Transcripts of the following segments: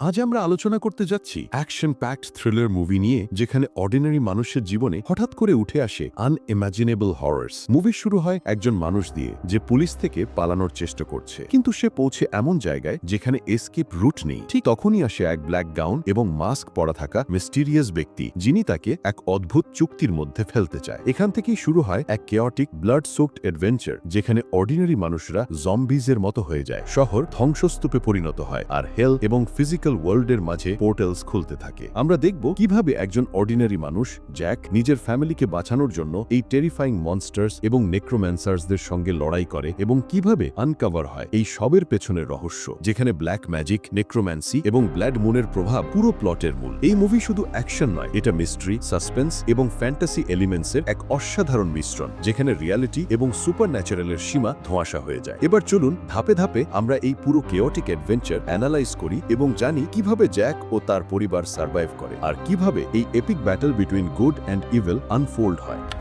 আজ আমরা আলোচনা করতে যাচ্ছি অ্যাকশন প্যাকড থ্রিলার মুভি নিয়ে, যেখানে অর্ডিনারি মানুষের জীবনে হঠাৎ করে উঠে আসে আনইমাজিনেবল হরার্স মুভি শুরু হয় একজন মানুষ দিয়ে, যে পুলিশ থেকে পালানোর চেষ্টা করছে। কিন্তু সে পৌঁছে এমন জায়গায়, যেখানে এসকেপ রুট নেই। ঠিক তখনই আসে এক ব্ল্যাক গাউন এবং মাস্ক পরা থাকা মিস্টিরিয়াস ব্যক্তি, যিনি তাকে এক অদ্ভুত চুক্তির মধ্যে ফেলতে চায়। এখান থেকেই শুরু হয় এক কেয়টিক ব্লাড সোকড অ্যাডভেঞ্চার যেখানে অর্ডিনারি মানুষরা জম্বিজের মতো হয়ে যায়। শহর ধ্বংসস্তূপে পরিণত হয়, আর হেল এবং ফিজিক্যাল ওয়ার্ল্ডের মাঝে পোর্টালস খুলতে থাকে। আমরা দেখব কীভাবে একজন অর্ডিনারি মানুষ, জ্যাক, নিজের ফ্যামিলিকে বাঁচানোর জন্য এই টেরিফাইং মনস্টার্স এবং নেক্রোম্যান্সার্সদের সঙ্গে লড়াই করে এবং কীভাবে আনকাভার হয় এই সবের পেছনের রহস্য, যেখানে ব্ল্যাক ম্যাজিক নেক্রোম্যান্সি এবং ব্ল্যাড মুনের প্রভাব পুরো প্লটের মূল। এই মুভি শুধু অ্যাকশন নয়, এটা মিস্ট্রি সাসপেন্স এবং ফ্যান্টাসি এলিমেন্টসের এক অসাধারণ মিশ্রণ, যেখানে রিয়ালিটি এবং সুপার ন্যাচারালের সীমা ধোঁয়াশা হয়ে যায়। এবার চলুন ধাপে ধাপে আমরা এই পুরো কেওটিক অ্যাডভেঞ্চার অ্যানালাইজ করি এবং জানি কীভাবে জ্যাক ও তার পরিবার সার্ভাইভ করে আর কীভাবে এই epic battle between good and evil unfold হয়।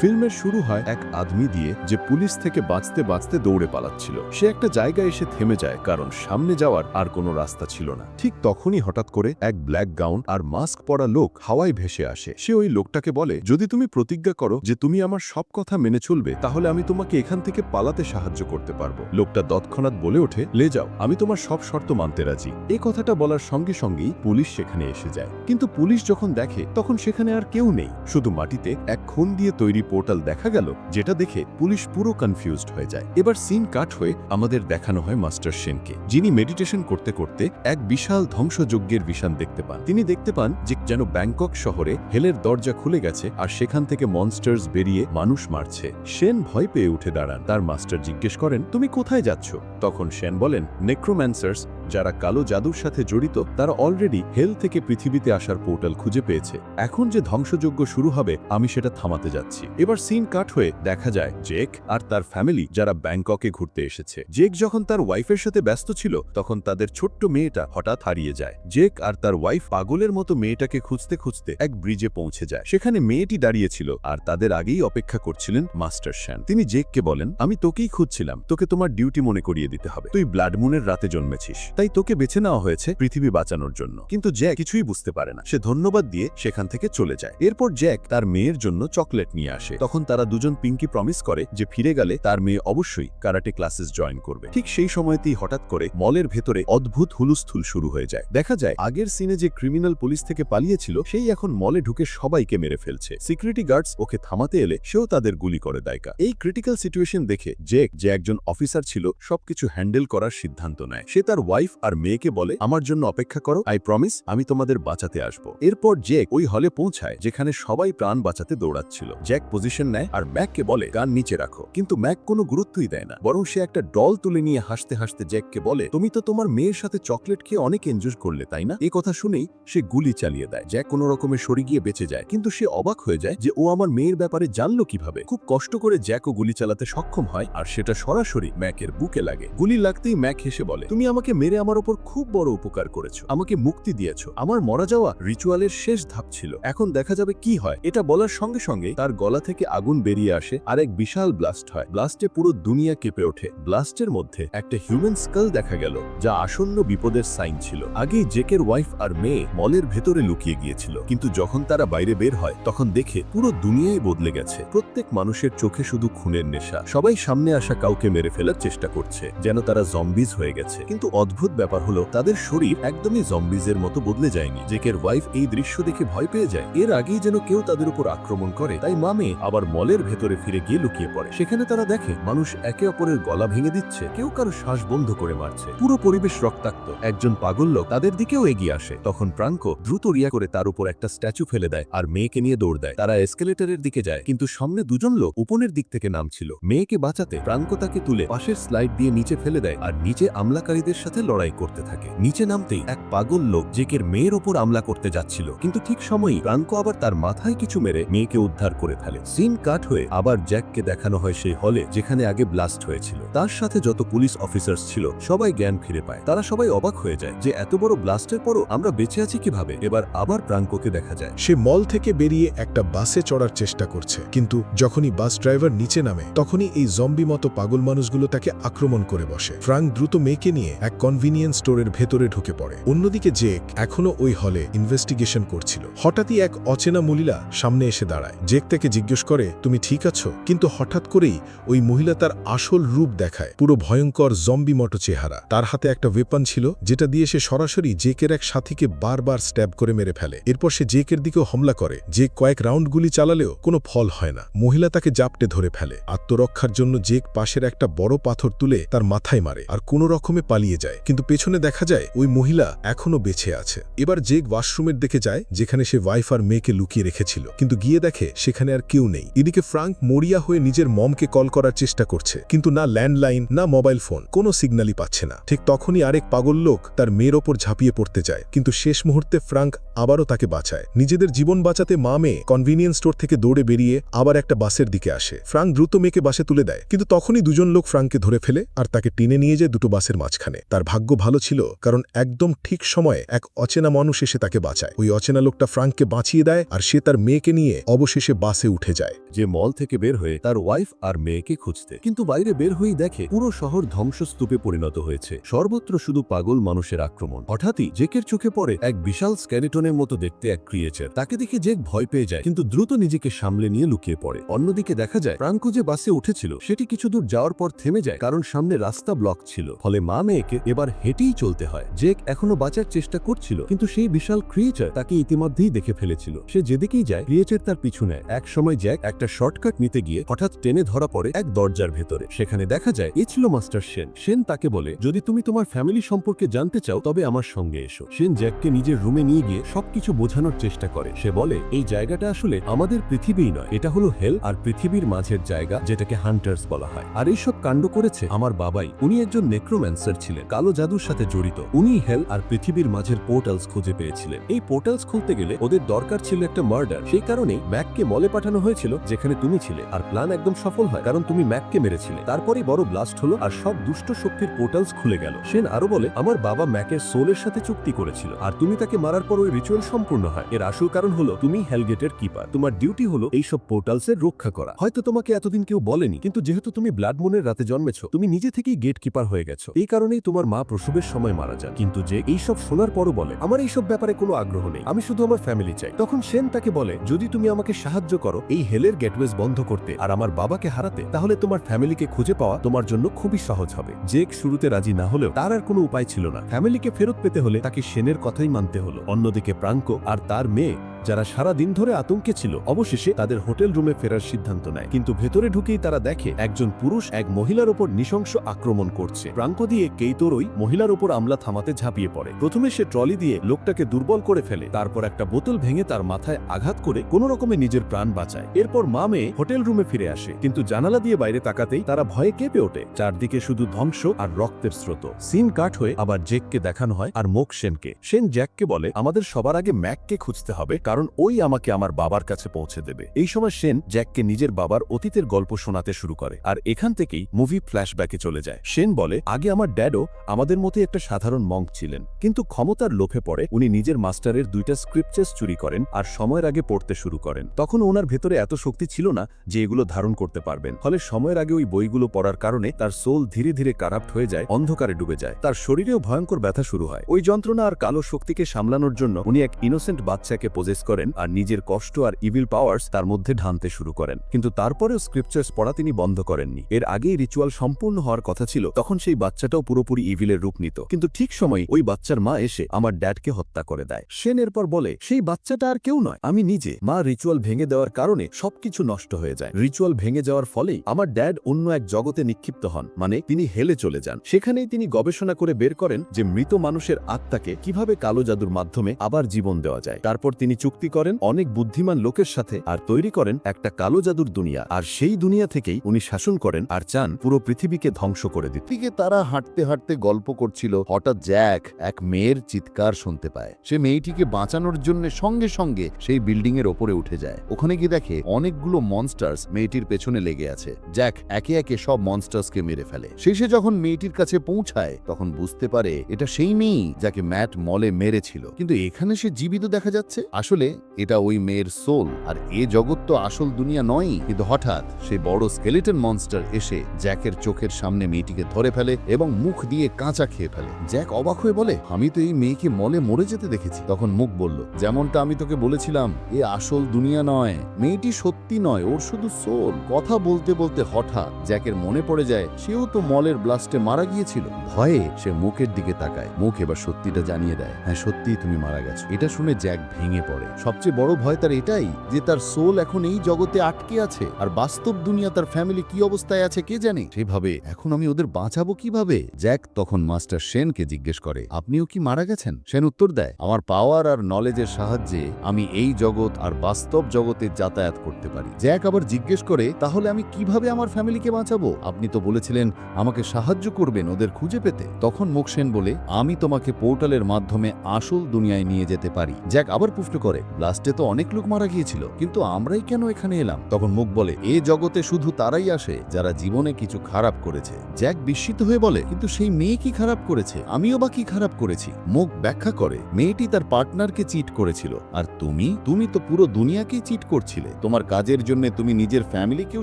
ফিল্মের শুরু হয় এক আদমি দিয়ে যে পুলিশ থেকে বাঁচতে বাঁচতে দৌড়ে পালাচ্ছিল। সে একটা জায়গায় এসে থেমে যায়, কারণ সামনে যাওয়ার আর কোনো রাস্তা ছিল না। ঠিক তখনই হঠাৎ করে এক ব্ল্যাক গাউন আর মাস্ক পরা লোক হাওয়ায় ভেসে আসে। সে ওই লোকটাকে বলে, যদি তুমি প্রতিজ্ঞা করো যে তুমি আমার সব কথা মেনে চলবে, তাহলে আমি তোমাকে এখান থেকে পালাতে সাহায্য করতে পারব। লোকটা তৎক্ষণাৎ বলে ওঠে, লে যাও, আমি তোমার সব শর্ত মানতে রাজি। এ কথাটা বলার সঙ্গে সঙ্গেই পুলিশ সেখানে এসে যায়। কিন্তু পুলিশ যখন দেখে, তখন সেখানে আর কেউ নেই। শুধু মাটিতে এক খুন দিয়ে তৈরি পোর্টাল দেখা গেল, যেটা দেখে পুলিশ পুরো কনফিউজড হয়ে যায়। এবার সিন কাট হয়ে আমাদের দেখানো হয় মাস্টার সেনকে, যিনি মেডিটেশন করতে করতে এক বিশাল ধ্বংসযজ্ঞের বিশান দেখতে পান। তিনি দেখতে পান যে যেন ব্যাংকক শহরে হেলের দরজা খুলে গেছে আর সেখান থেকে মনস্টার্স বেরিয়ে মানুষ মারছে। সেন ভয় পেয়ে উঠে দাঁড়ান। তার মাস্টার জিজ্ঞেস করেন, তুমি কোথায় যাচ্ছ? তখন সেন বলেন নেক্রোম্যান্সার্স যারা কালো জাদুর সাথে জড়িত, তারা অলরেডি হেল থেকে পৃথিবীতে আসার পোর্টাল খুঁজে পেয়েছে। এখন যে ধ্বংসযজ্ঞ শুরু হবে, আমি সেটা থামাতে যাচ্ছি। এবার সিন কাট হয়ে দেখা যায় জেক আর তার ফ্যামিলি যারা ব্যাংককে ঘুরতে এসেছে। জেক যখন তার ওয়াইফের সাথে ব্যস্ত ছিল, তখন তাদের ছোট্ট মেয়েটা হঠাৎ হারিয়ে যায়। জেক আর তার ওয়াইফ পাগলের মতো মেয়েটাকে খুঁজতে খুঁজতে এক ব্রিজে পৌঁছে যায়। সেখানে মেয়েটি দাঁড়িয়েছিল আর তাদের আগেই অপেক্ষা করছিলেন মাস্টার শ্যান। তিনি জেককে বলেন, আমি তোকেই খুঁজছিলাম। তোকে তোমার ডিউটি মনে করিয়ে দিতে হবে। তুই ব্লাড মুনের রাতে জন্মেছিস। তাই তোকে বেছে নেওয়া হয়েছে পৃথিবী বাঁচানোর জন্য। কিন্তু জ্যাক কিছুই বুঝতে পারে না। সে ধন্যবাদ দিয়ে সেখান থেকে চলে যায়। এরপর জ্যাক তার মেয়ের জন্য চকলেট নিয়ে আসে। তখন তারা দুজন পিঙ্কি প্রমিস করে যে ফিরে গেলে তার মেয়ে অবশ্যই কারাটে ক্লাসেস জয়েন করবে। ঠিক সেই সময়তেই হঠাৎ করে মলের ভেতরে অদ্ভুত হুলুস্থুল শুরু হয়ে যায়। দেখা যায়, আগের সিনে যে ক্রিমিনাল পুলিশ থেকে পালিয়েছিল, সেই এখন মলে ঢুকে সবাইকে মেরে ফেলছে। সিকিউরিটি গার্ডস ওকে থামাতে এলে সেও তাদের গুলি করে দায়কা এই ক্রিটিক্যাল সিচুয়েশন দেখে জেক যে একজন অফিসার ছিল, সবকিছু হ্যান্ডেল করার সিদ্ধান্ত নেয়। সে তার ওয়াইফ আর মেয়েকে বলে, আমার জন্য অপেক্ষা করো আই প্রমিস আমি তোমাদের বাঁচাতে আসব। এরপর জেক ওই হলে পৌঁছায়, যেখানে সবাই প্রাণ বাঁচাতে দৌড়াচ্ছিল। জ্যাক পজিশন নেয় আর ম্যাককে বলে, গান নিচে রাখো। কিন্তু ম্যাক কোনো গুরুত্বই দেয় না, বরং সে একটা ডল তুলে নিয়ে হাসতে হাসতে জ্যাককে বলে, তুমি তো তোমার মেয়ের সাথে চকলেট খেয়ে অনেক এনজয় করলে, তাই না? এই কথা শুনেই সে গুলি চালিয়ে দেয়। জ্যাক কোনো রকমে সরে গিয়ে বেঁচে যায়, কিন্তু সে অবাক হয়ে যায় যে ও আমার মেয়ের ব্যাপারে জানলো কীভাবে। খুব কষ্ট করে জ্যাকও গুলি চালাতে সক্ষম হয়, আর সেটা সরাসরি ম্যাকের বুকে লাগে। গুলি লাগতেই ম্যাক হেসে বলে, তুমি আমাকে মেরে আমার ওপর খুব বড় উপকার করেছ। আমাকে মুক্তি দিয়েছ। আমার মরা যাওয়া রিচুয়ালের শেষ ধাপ ছিল। এখন দেখা যাবে কি হয়? এটা বলার সঙ্গে সঙ্গে তার গলা থেকে আগুন বেরিয়ে আসে আর এক বিশাল ব্লাস্ট হয়। ব্লাস্টে পুরো দুনিয়া কেঁপে ওঠে। ব্লাস্টের মধ্যে একটা হিউম্যান স্কাল দেখা গেল, যা আসন্ন বিপদের সাইন ছিল। আগেই জেকের ওয়াইফ আর মেয়ে মলের ভেতরে লুকিয়ে গিয়েছিল। কিন্তু যখন তারা বাইরে বের হয়, তখন দেখে পুরো দুনিয়াই বদলে গেছে। প্রত্যেক মানুষের চোখে শুধু খুনের নেশা। সবাই সামনে আসা কাউকে মেরে ফেলার চেষ্টা করছে, যেন তারা জম্বিজ হয়ে গেছে। কিন্তু অদ্ভুত ব্যাপার হলো, তাদের শরীর একদমই জম্বিজের মতো বদলে যায়নি। জেকের ওয়াইফ এই দৃশ্য দেখে ভয় পেয়ে যায়। এর আগেই যেন কেউ তাদের উপর আক্রমণ করে, তাই মামে আবার মলের ভেতরে ফিরে গিয়ে লুকিয়ে পড়ে। সেখানে তারা দেখে, মানুষ একে অপরের গলা ভেঙে দিচ্ছে, কেউ কারও শ্বাস বন্ধ করে মারছে। পুরো পরিবেশ রক্তাক্ত। একজন পাগল লোক তাদের দিকেও এগিয়ে আসে। তখন প্রাঙ্ক দ্রুত রিয়া করে তার উপর একটা স্ট্যাচু ফেলে দেয় আর মেয়েকে নিয়ে দৌড় দেয়। তারা এসকেলেটরের দিকে যায়, কিন্তু সামনে দুজন লোক উপনের দিক থেকে নামছিল। মেয়েকে বাঁচাতে প্রাঙ্ক তাকে তুলে পাশের স্লাইড দিয়ে নিচে ফেলে দেয় আর নিচে আমলাকারীদের সাথে লড়াই করতে থাকে। নিচে নামতেই এক পাগল লোক জেকের মেয়ের ওপর আমলা করতে যাচ্ছিল। কিন্তু ঠিক সময়ই ফ্রাঙ্কো আবার তার মাথায় কিছু মেরে মেয়েকে উদ্ধার করে ফেলে। সিন কাট হয়ে আবার জ্যাককে দেখানো হয় সেই হলে, যেখানে আগে ব্লাস্ট হয়েছিল। তার সাথে যত পুলিশ অফিসার্স ছিল, সবাই জ্ঞান ফিরে পায়। তারা সবাই অবাক হয়ে যায় যে এত বড় ব্লাস্টের পরও আমরা বেঁচে আছি কীভাবে? এবার আবার প্রাঙ্কোকে দেখা যায়। সে মল থেকে বেরিয়ে একটা বাসে চড়ার চেষ্টা করছে। কিন্তু যখনই বাস ড্রাইভার নিচে নামে, তখনই এই জম্বি মতো পাগল মানুষগুলো তাকে আক্রমণ করে বসে। ফ্রাঙ্ক দ্রুত মেয়েকে নিয়ে এক কনভিনিয়েন্স স্টোরের ভেতরে ঢুকে পড়ে। অন্যদিকে জেক এখনও ওই হলে ইনভেস্টিগেশন করছিল। হঠাৎই এক অচেনা মহিলা সামনে এসে দাঁড়ায়। জেক তাকে জিজ্ঞেস করে, তুমি ঠিক আছো? কিন্তু হঠাৎ করেই ওই মহিলা তার আসল রূপ দেখায়। পুরো ভয়ঙ্কর জম্বি মটো চেহারা। তার হাতে একটা ওয়েপন ছিল, যেটা দিয়ে সে সরাসরি জেকের এক সাথীকে বারবার স্ট্যাব করে মেরে ফেলে। এরপর সে জেকের দিকেও হামলা করে। যে কয়েক রাউন্ড গুলি চালালেও কোনো ফল হয় না। মহিলা তাকে জাপটে ধরে ফেলে। আত্মরক্ষার জন্য জেক পাশের একটা বড় পাথর তুলে তার মাথায় মারে। আর কোনো রকমে পালিয়ে যায়। কিন্তু পেছনে দেখা যায় ওই মহিলা এখনও বেঁচে আছে। এবার জেক ওয়াশরুমের দিকে যায়, যেখানে সে ওয়াইফ আর মেয়েকে লুকিয়ে রেখেছিল। কিন্তু গিয়ে দেখে সেখানে আর কেউ নেই। এদিকে ফ্রাঙ্ক মরিয়া হয়ে নিজের মমকে কল করার চেষ্টা করছে, কিন্তু না ল্যান্ডলাইন, না মোবাইল ফোন, কোনো সিগন্যালই পাচ্ছে না। ঠিক তখনই আরেক পাগল লোক তার মেয়ের ওপর ঝাঁপিয়ে পড়তে যায়। কিন্তু শেষ মুহূর্তে ফ্রাঙ্ক আবারও তাকে বাঁচায়। নিজেদের জীবন বাঁচাতে মা মেয়ে কনভিনিয়েন্স স্টোর থেকে দৌড়ে বেরিয়ে আবার একটা বাসের দিকে আসে। ফ্রাঙ্ক দ্রুত মেয়েকে বাসে তুলে দেয়, কিন্তু তখনই দুজন লোক ফ্রাঙ্ককে ধরে ফেলে আর তাকে টেনে নিয়ে যায় দুটো বাসের মাঝখানে। তার ভাগ্য ভালো ছিল, কারণ একদম ঠিক সময়ে এক অচেনা মানুষ এসে তাকে বাঁচায়। ওই অচেনা লোকটা ফ্রাঙ্ককে বাঁচিয়ে দেয় আর সে তার মেয়েকে নিয়ে অবশেষে বাসে উঠে যায়। যে মল থেকে বের হয়ে তার ওয়াইফ আর মেয়েকে খুঁজতে। কিন্তু বাইরে বের হয়েই দেখে পুরো শহর ধ্বংসস্তূপে পরিণত হয়েছে। সর্বত্র শুধু পাগল মানুষের আক্রমণ। হঠাৎই জেকের চোখে পড়ে এক বিশাল স্ক্যানিটনের মতো দেখতে এক ক্রিয়েচার তাকে দেখে জেক ভয় পেয়ে যায়, কিন্তু দ্রুত নিজেকে সামলে নিয়ে লুকিয়ে পড়ে। অন্যদিকে দেখা যায় প্রাঙ্কো যে বাসে উঠেছিল, সেটি কিছু দূর যাওয়ার পর থেমে যায়, কারণ সামনে রাস্তা ব্লক ছিল। ফলে মা মেয়েকে এবার হেঁটেই চলতে হয়। জেক এখনও বাঁচার চেষ্টা করছিল, কিন্তু সেই বিশাল ক্রিয়েচার তাকে ইতিমধ্যেই দেখে ফেলেছিল। সে যেদিকেই যায় ক্রিয়েচার তার পিছু নেয়। এক সময় জ্যাক একটা শর্টকাট নিতে গিয়ে হঠাৎ টেনে ধরা পড়ে এক দরজার ভেতরে। সেখানে দেখা যায়, এ ছিল মাস্টার সেন। সেন তাকে বলে, যদি তুমি তোমার ফ্যামিলি সম্পর্কে জানতে চাও, তবে আমার সঙ্গে এসো। সেন জ্যাককে নিজের রুমে নিয়ে গিয়ে সবকিছু বোঝানোর চেষ্টা করে। সে বলে, এই জায়গাটা আসলে আমাদের পৃথিবীই নয়। এটা হলো হেল আর পৃথিবীর মাঝের জায়গা, যেটাকে হান্টার্স বলা হয়। আর এইসব কাণ্ড করেছে আমার বাবাই। উনি একজন নেক্রোম্যান্সার ছিলেন। কালো জাদুর সাথে জড়িত। উনি হেল আর পৃথিবীর মাঝের পোর্টালস খুঁজে পেয়েছিলেন। এই পোর্টালস খুলতে গেলে ওদের দরকার ছিল একটা মার্ডার। সেই কারণেই ম্যাককে মলে পাঠানো হয়েছিল যেখানে তুমি ছিলে। আর প্ল্যান একদম সফল হয়, কারণ তুমি ম্যাককে মেরেছিলে। তারপরেই বড় ব্লাস্ট হলো আর সব দুষ্ট শক্তির পোর্টালস খুলে গেল। সেন আরও বলে, আমার বাবা ম্যাকের সোলের সাথে চুক্তি করেছিল, আর তুমি তাকে মারার পর ওই রিচুয়াল সম্পূর্ণ হয়। এর আসল কারণ হলো, তুমি হেলগেটের কিপার। তোমার ডিউটি হলো এই এইসব পোর্টালসের রক্ষা করা। হয়তো তোমাকে এতদিন কেউ বলেনি, কিন্তু যেহেতু তুমি ব্লাড মুনের রাতে জন্মেছ, তুমি নিজে থেকেই গেট কিপার হয়ে গেছো। এই কারণেই তোমার মা প্রসবের সময় মারা যান। কিন্তু যে এইসব শোনার পরও বলে, আমার এইসব ব্যাপারে কোনো আগ্রহ নেই। আমি শুধু আমার ফ্যামিলি চাই। তখন সেন তাকে বলে, যদি তুমি আমাকে সাহায্য করো, এই হেলের গেটওয়েজ বন্ধ করতে আর আমার বাবাকে হারাতে, তাহলে তোমার ফ্যামিলিকে খুঁজে পাওয়া তোমার জন্য খুবই সহজ হবে। জেক শুরুতে রাজি না হলেও তার আর কোনো উপায় ছিল না। ফ্যামিলিকে ফেরত পেতে হলে তাকে সেনের কথাই মানতে হলো। অন্যদিকে প্রাঙ্ক আর তার মেয়ে যারা সারা দিন ধরে আতঙ্কে ছিল, অবশেষে তাদের হোটেল রুমে ফেরার সিদ্ধান্ত নেয়। কিন্তু ভেতরে ঢুকেই তারা দেখে, একজন পুরুষ এক মহিলার ওপর নৃশংস আক্রমণ করছে। প্রাঙ্ক দিয়ে কেইতোরই মহিলার ওপর আমলা থামাতে ঝাঁপিয়ে পড়ে। প্রথমে সে ট্রলি দিয়ে লোকটাকে দুর্বল করে ফেলে, তারপর একটা বোতল ভেঙে তার মাথায় আঘাত করে কোনো রকমে নিজের প্রাণ বাঁচায়। এরপর মা মেয়ে হোটেল রুমে ফিরে আসে, কিন্তু জানালা দিয়ে বাইরে তাকাতেই তারা ভয়ে কেঁপে ওঠে। চারদিকে শুধু ধ্বংস আর রক্তের স্রোত। সিন কাট হয়ে আবার জেককে দেখানো হয় আর মোক সেনকে সেন জ্যাককে বলে, আমাদের সবার আগে ম্যাককে খুঁজতে হবে কারণ ওই আমাকে আমার বাবার কাছে পৌঁছে দেবে। এই সময় সেন জ্যাককে নিজের বাবার অতীতের গল্প শোনাতে শুরু করে আর এখান থেকেই মুভি ফ্ল্যাশব্যাকে চলে যায়। সেন বলে, আগে আমার ড্যাডও আমাদের মতো একটা সাধারণ মঙ্ক ছিলেন, কিন্তু ক্ষমতার লোভে পড়ে উনি নিজের মাস্টারের দুইটা স্ক্রিপ্টেস চুরি করেন আর সময়ের আগে পড়তে শুরু করেন। তখন ওনার ভেতরে এত শক্তি ছিল না যে এগুলো ধারণ করতে পারবেন। ফলে সময়ের আগে ওই বইগুলো পড়ার কারণে তার সোল ধীরে ধীরে কারাপ্ট হয়ে যায়, অন্ধকারে ডুবে যায়। তার শরীরেও ভয়ঙ্কর ব্যথা শুরু হয়। ওই যন্ত্রণা আর কালো শক্তিকে সামলানোর জন্য উনি এক ইনোসেন্ট বাচ্চাকে পোজেস করেন আর নিজের কষ্ট আর ইভিল পাওয়ার্স তার মধ্যে ঢানতে শুরু করেন। কিন্তু তারপরেও স্ক্রিপচার্স পড়া তিনি বন্ধ করেননি। এর আগেই রিচুয়াল সম্পূর্ণ হওয়ার কথা ছিল, তখন সেই বাচ্চাটাও পুরোপুরি ইভিলের রূপ নিত। কিন্তু ঠিক সময় ওই বাচ্চার মা এসে আমার ড্যাডকে হত্যা করে দেয়। সেন এরপর বলে, সেই বাচ্চাটা আর কেউ নয়। আমি নিজে। মা রিচুয়াল ভেঙে দেওয়ার কারণে সবকিছু নষ্ট হয়ে যায়। রিচুয়াল ভেঙে যাওয়ার ফলেই আমার ড্যাড অন্য এক জগতে নিক্ষিপ্ত হন। মানে তিনি হেলে চলে যান। সেখানেই তিনি গবেষণা করে বের করেন যে মৃত মানুষের আত্মাকে কীভাবে কালো জাদুর মাধ্যমে আবার জীবন দেওয়া যায়। তারপর তিনি চুক্তি করেন অনেক বুদ্ধিমান লোকের সাথে আর তৈরি করেন একটা কালো জাদুর দুনিয়া। আর সেই দুনিয়া থেকেই উনি শাসন করেন আর চান পুরো পৃথিবীকে ধ্বংস করে দিতে। দিকে তারা হাঁটতে হাঁটতে গল্প করছিল, হঠাৎ জ্যাক এক মেয়ের চিৎকার শুনতে পায়। সে মেয়েটিকে বাঁচানোর জন্য সঙ্গে সঙ্গে সেই বিল্ডিং এর ওপরে উঠে যায়। ওখানে গিয়ে দেখে অনেকগুলো মনস্টার্স মেয়েটির পেছনে লেগে আছে। জ্যাক একে একে সব মনস্টার্সকে মেরে ফেলে। শেষে যখন মেয়েটির কাছে পৌঁছায়, তখন বুঝতে পারে এটা সেই মেয়েই যাকে ম্যাট মলে মেরেছিল। কিন্তু এখানে সে জীবিত দেখা যাচ্ছে? আসলে এটা ওই মেয়ের সোল আর এ জগৎ তো আসল দুনিয়া নয় কিন্তু হঠাৎ সেই বড় স্কেলেটন মনস্টার এসে জ্যাকের চোখের সামনে মেয়েটিকে ধরে ফেলে এবং মুখ দিয়ে কাঁচা খেয়ে ফেলে। জ্যাক অবাক হয়ে বলে, আমি তো এই মেয়েকে মলে মরে যেতে দেখেছি। তখন মুখ বলল, যেমনটা আমি তোকে বলেছিলাম, এ আসল দুনিয়া নয়। মেয়েটি সত্যি নয়, ওর শুধু সোল কথা বলতে বলতে হঠাৎ জ্যাকের মনে পড়ে যায়, সেও তো মলের ব্লাস্টে মারা গিয়েছিল। ভয়ে সে মুখের দিকে তাকায়। মুখ এবার সত্যিটা জানিয়ে দেয় হ্যাঁ সত্যিই তুমি মারা গেছো। এটা শুনে জ্যাক ভেঙে পড়ে। সবচেয়ে বড় ভয় তার এটাই যে তার সোল এখন এই জগতে আটকে আছে। আর বাস্তব দুনিয়া তার ফ্যামিলি কি অবস্থায় আছে কে জানে? সেভাবে এখন আমি ওদের বাঁচাবো কীভাবে? জ্যাক তখন মাস্টার সেনকে জিজ্ঞেস করে, আপনিও কি মারা গেছেন? সেন উত্তর দেয়, আমার পাওয়ার আর নলেজের সাহায্যে আমি এই জগৎ আর বাস্তব জগতে যাতায়াত করতে পারি। জ্যাক আবার জিজ্ঞেস করে, তাহলে আমি কীভাবে আমার ফ্যামিলিকে বাঁচাবো? আপনি তো বলেছিলেন আমাকে সাহায্য করবেন ওদের খুঁজে পেতে। তখন মুখ সেন বলে, আমি তোমাকে পোর্টালের মাধ্যমে আসল দুনিয়ায় নিয়ে যেতে পারি। জ্যাক আবার পুষ্ট করে লাস্টে তো অনেক লোক মারা গিয়েছিল, কিন্তু আমরাই কেন এখানে এলাম? তখন মুখ বলে, এ জগতে শুধু তারাই আসে যারা জীবনে কিছু খারাপ করেছে। জ্যাক বিস্মিত হয়ে বলে, কিন্তু সেই মেয়ে কি খারাপ করেছে? আমিও বা কি খারাপ করেছি? মুখ ব্যাখ্যা করে, মেয়েটি তার পার্টনারকে চিট করেছিল। আর তুমি? তুমি তো পুরো দুনিয়াকেই চিট করছিলে। তোমার কাজের জন্য তুমি নিজের ফ্যামিলিকেও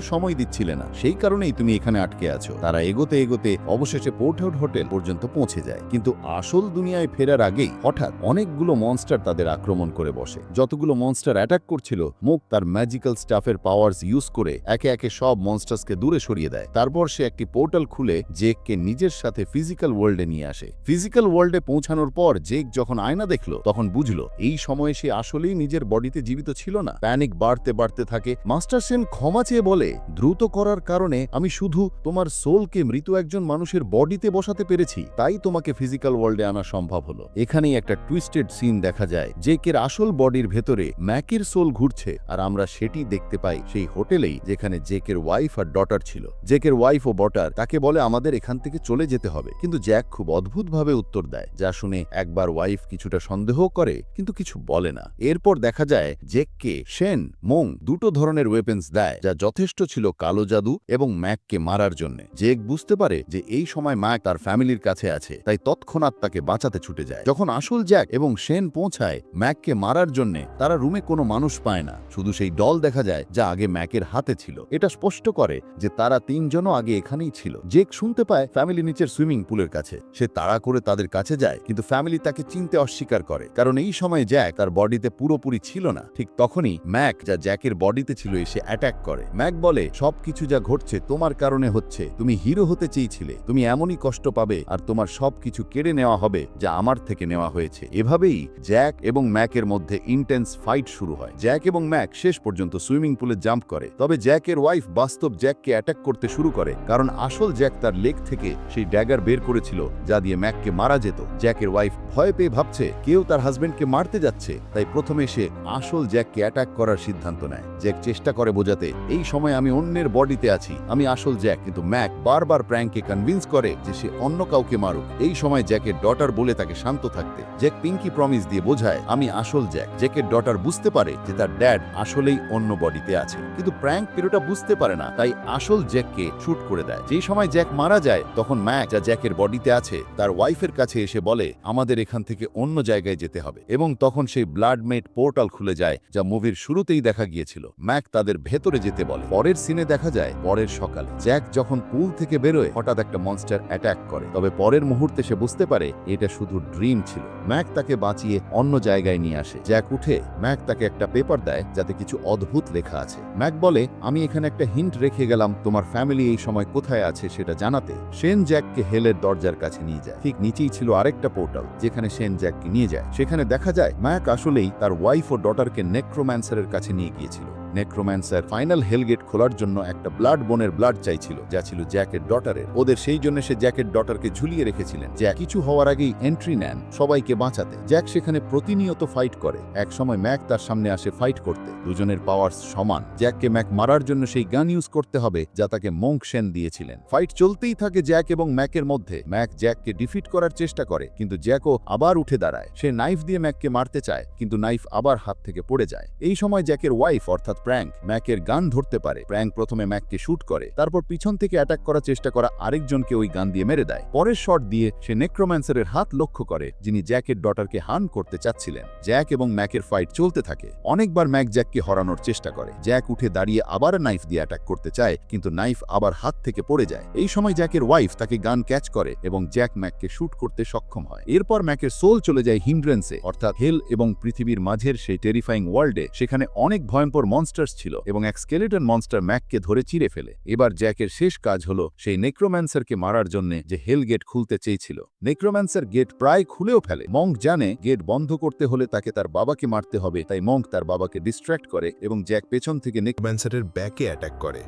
সময় দিচ্ছিলে না। সেই কারণেই তুমি এখানে আটকে আছো। তারা এগোতে এগোতে অবশেষে পোর্ট আউট হোটেল পর্যন্ত পৌঁছে যায়। কিন্তু আসল দুনিয়ায় ফেরার আগেই হঠাৎ অনেকগুলো মনস্টার তাদের আক্রমণ করে বসে। যতগুলো মনস্টার অ্যাটাক করছিল, মুখ তার ম্যাজিক্যাল স্টাফের পাওয়ার্স ইউজ করে একে একে সব মনস্টার্সকে দূরে সরিয়ে দেয়। তারপর সে একটি পোর্টাল খুলে জেককে নিজের সাথে ফিজিক্যাল ওয়ার্ল্ডে নিয়ে আসে। ফিজিক্যাল ওয়ার্ল্ডে পৌঁছানোর পর জেক যখন আয়না দেখল, তখন বুঝলো, এই সময়ে সে আসলেই নিজের বডিতে জীবিত ছিল না। প্যানিক বাড়তে বাড়তে থাকে। মাস্টার সেন ক্ষমা চেয়ে বলে, দ্রুত করার কারণে আমি শুধু তোমার সোলকে মৃত একজন মানুষের বডিতে বসাতে পেরেছি। তাই তোমাকে ফিজিক্যাল ওয়ার্ল্ডে আনা সম্ভব হলো। এখানেই একটা টুইস্টেড সিন দেখা যায়। জেকের আসল বডির ভেতরে ম্যাকের সোল ঘুরছে আর আমরা সেটি দেখতে পাই সেই হোটেলেই যেখানে জেকের ওয়াইফ আর ডটার ছিল। জেকের ওয়াইফ ও বটার তাকে বলে আমাদের এখান থেকে চলে যেতে হবে। কিন্তু জ্যাক খুব অদ্ভুতভাবে উত্তর দেয়, যা শুনে একবার ওয়াইফ কিছুটা সন্দেহ করে, কিন্তু কিছু বলে না। এরপর দেখা যায় জেককে শেন, মোং দুটো ধরনের ওয়েপেন্স দেয়, যা যথেষ্ট ছিল কালো জাদু এবং ম্যাককে মারার জন্য। জেক বুঝতে পারে যে এই সময় ম্যাক তার ফ্যামিলির কাছে আছে, তাই তৎক্ষণাৎ তাকে বাঁচাতে ছুটে যায়। যখন আসল জ্যাক এবং সেন পৌঁছায়, ম্যাককে মারার জন্য তারা রুমে কোনো মানুষ পায় না। শুধু সেই ডল দেখা যায় যা আগে ম্যাকের হাতে ছিল। এটা স্পষ্ট করে যে তারা তিনজনও আগে এখানেই ছিল। জেক শুনতে পায় ফ্যামিলি নিচের সুইমিং পুলের কাছে। সে তাড়া করে তাদের কাছে যায়, কিন্তু ফ্যামিলি তাকে চিনতে অস্বীকার করে। কারণ এই সময় জ্যাক তার বডিতে পুরোপুরি ছিল না। ঠিক তখনই ম্যাক, যা জ্যাকের বডিতে ছিল, এসে অ্যাটাক করে। ম্যাক বলে, সবকিছু যা ঘটছে তোমার কারণে হচ্ছে। তুমি হিরো হতে চেয়েছিলে। তুমি এমনই কষ্ট পাবে আর তোমার সবকিছু কেড়ে নেওয়া হবে যা আমার থেকে নেওয়া হয়েছে। এভাবেই জ্যাক এবং ম্যাকের মধ্যে ইন্টেন্স ফাইট শুরু হয়। জ্যাক এবং ম্যাক শেষ পর্যন্ত সুইমিং পুলে জাম্প করে, তবে জ্যাকের ওয়াইফ বাস্তব জ্যাককে অ্যাটাক করতে শুরু করে, কারণ আসল জ্যাক তার লেগ থেকে সেই ড্যাগার বের করেছিল যা দিয়ে ম্যাককে মারা যেত। জ্যাকের ওয়াইফ ভয় পেয়ে ভাবছে, কেউ তার হাজবেন্ডকে মারতে যাচ্ছে, তাই প্রথমে সে আসল জ্যাককে অ্যাটাক করার সিদ্ধান্ত নেয়। জ্যাক চেষ্টা করে বোঝাতে, এই সময় আমি অন্যের বডিতে আছি, আমি আসল জ্যাক। কিন্তু ম্যাক বারবার প্র্যাঙ্ককে কনভিন্স করে যে সে অন্য কাউকে মারুক। এই সময় জ্যাকের ডটার বলে তাকে শান্ত থাকতে। জ্যাক পিঙ্কি প্রমিস দিয়ে বোঝায়, আমি আসল জ্যাক। জ্যাকের ডটার বুঝতে পারে যে তার ড্যাড আসলেই অন্য বডিতে আছে। কিন্তু প্র্যাঙ্ক পিরোটা বুঝতে পারে না, তাই আসল জ্যাককে শুট করে দেয়। যেই সময় জ্যাক মারা যায়, তখন ম্যাক যা জ্যাকের বডিতে আছে, তার ওয়াইফের কাছে এসে বলে, আমাদের এখান থেকে অন্য জায়গায় যেতে হবে। এবং তখন সেই ব্লাডমেট পোর্টাল খুলে যায়, যা মুভির শুরুতেই দেখা গিয়েছিল। ম্যাক তাদের ভেতরে যেতে বলে। পরের সিনে দেখা যায়, পরের সকালে জ্যাক যখন পুল থেকে বেরোয়, হঠাৎ একটা মনস্টার অ্যাটাক করে। তবে পরের মুহূর্তে সে বুঝতে পারে, এটা শুধু ড্রিম ছিল। ম্যাক তাকে বাঁচিয়ে অন্য জায়গায় নিয়ে আসে। জ্যাক উঠে ম্যাক তাকে একটা পেপার দেয় যাতে কিছু অদ্ভুত লেখা আছে। ম্যাক বলে, আমি এখানে একটা হিন্ট রেখে গেলাম, তোমার ফ্যামিলি এই সময় কোথায় আছে সেটা জানাতে। সেন জ্যাককে হেলের দরজার কাছে নিয়ে যায়। ঠিক নিচেই ছিল আরেকটা পোর্টাল, যেখানে সেন জ্যাককে নিয়ে যায়। সেখানে দেখা যায়, ম্যাক আসলেই তার ওয়াইফ ও ডটারকে নেক্রোম্যান্সারের কাছে নিয়ে গিয়েছিল। নেক্রোম্যান্সার ফাইনাল হেলগেট খোলার জন্য একটা ব্লাড বোনের ব্লাড চাইছিল, যা ছিল জ্যাকের ডটারের। ওদের সেই জন্য সে জ্যাকের ডটারকে ঝুলিয়ে রেখেছিলেন। জ্যাক কিছু হওয়ার আগেই এন্ট্রি নেন সবাইকে বাঁচাতে। জ্যাক সেখানে প্রতিনিয়ত ফাইট করে। এক সময় ম্যাক তার সামনে আসে ফাইট করতে। দুজনের পাওয়ার্স সমান। জ্যাককে ম্যাক মারার জন্য সেই গান ইউজ করতে হবে, যা তাকে মঙ্ক সেন দিয়েছিলেন। ফাইট চলতেই থাকে জ্যাক এবং ম্যাকের মধ্যে। ম্যাক জ্যাককে ডিফিট করার চেষ্টা করে, কিন্তু জ্যাকও আবার উঠে দাঁড়ায়। সে নাইফ দিয়ে ম্যাককে মারতে চায়, কিন্তু নাইফ আবার হাত থেকে পড়ে যায়। এই সময় জ্যাকের ওয়াইফ, অর্থাৎ প্র্যাঙ্ক ম্যাকের গান ধরতে পারে। প্র্যাঙ্ক প্রথমে ম্যাককে শ্যুট করে, তারপর পিছন থেকে অ্যাটাক করার চেষ্টা করা আরেকজনকে ওই গান দিয়ে মেরে দেয়। পরের শট দিয়ে সে নেক্রোম্যান্সারের হাত লক্ষ্য করে, যিনি জ্যাকের ডটারকে হান করতে চাচ্ছিলেন। জ্যাক এবং ম্যাকের ফাইট চলতে থাকে। অনেকবার ম্যাক জ্যাককে হরানোর চেষ্টা করে। জ্যাক উঠে দাঁড়িয়ে আবার নাইফ দিয়ে অ্যাটাক করতে চায়, কিন্তু নাইফ আবার হাত থেকে পড়ে যায়। এই সময় জ্যাকের ওয়াইফ তাকে গান ক্যাচ করে এবং জ্যাক ম্যাককে শ্যুট করতে সক্ষম হয়। এরপর ম্যাকের সোল চলে যায় হিন্ড্রেন্সে, অর্থাৎ হেল এবং পৃথিবীর মাঝের সেই টেরিফাইং ওয়ার্ল্ডে সেখানে অনেক ভয়ঙ্কর মনস্টার্স ছিল এবং এক স্কেলেটন মনস্টার ম্যাককে ধরে চিরে ফেলে। এবার জ্যাকের শেষ কাজ হলো সেই নেক্রোম্যান্সারকে মারার জন্য যে হেল গেট খুলতে চেয়েছিল। নেক্রোম্যান্সার গেট প্রায় খুলেও ফেলে। মঙ্ক জানে গেট বন্ধ করতে হলে তাকে তার বাবাকে মারতে হবে, তাই মঙ্ক তার বাবাকে ডিস্ট্র্যাক্ট করে এবং জ্যাক পেছন থেকে নেক নেক্রোম্যান্সারের ব্যাকে অ্যাটাক করে।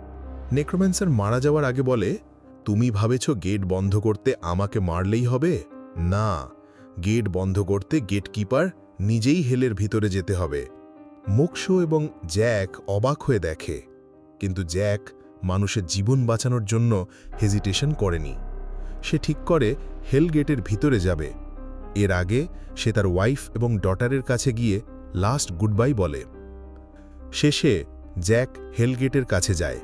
নেক্রোম্যান্সার মারা যাওয়ার আগে বলে, তুমি ভাবেছ গেট বন্ধ করতে আমাকে মারলেই হবে? না। গেট বন্ধ করতে গেটকিপার নিজেই হেলের ভিতরে যেতে হবে। মোক্ষো এবং জ্যাক অবাক হয়ে দেখে, কিন্তু জ্যাক মানুষের জীবন বাঁচানোর জন্য হেজিটেশন করেনি। সে ঠিক করে হেলগেটের ভিতরে যাবে। এর আগে সে তার ওয়াইফ এবং ডটারের কাছে গিয়ে লাস্ট গুড বাই বলে। শেষে জ্যাক হেলগেটের কাছে যায়।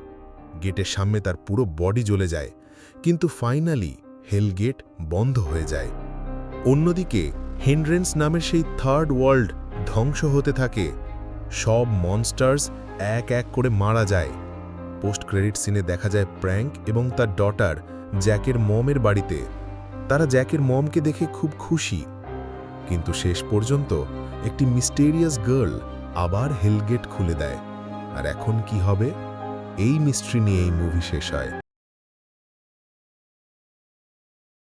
গেটের সামনে তার পুরো বডি জ্বলে যায়, কিন্তু ফাইনালি হেলগেট বন্ধ হয়ে যায়। অন্যদিকে হেনড্রেন্স নামের সেই থার্ড ওয়ার্ল্ড ধ্বংস হতে থাকে সব মনস্টার্স এক এক করে মারা যায়। পোস্ট ক্রেডিট সিনে দেখা যায় প্র্যাঙ্ক এবং তার ডটার জ্যাকের মমের বাড়িতে। তারা জ্যাকের মমকে দেখে খুব খুশি। কিন্তু শেষ পর্যন্ত একটি মিস্টেরিয়াস গার্ল আবার হেলগেট খুলে দেয়। আর এখন কি হবে? এই মিস্ট্রি নিয়ে এই মুভি শেষ হয়।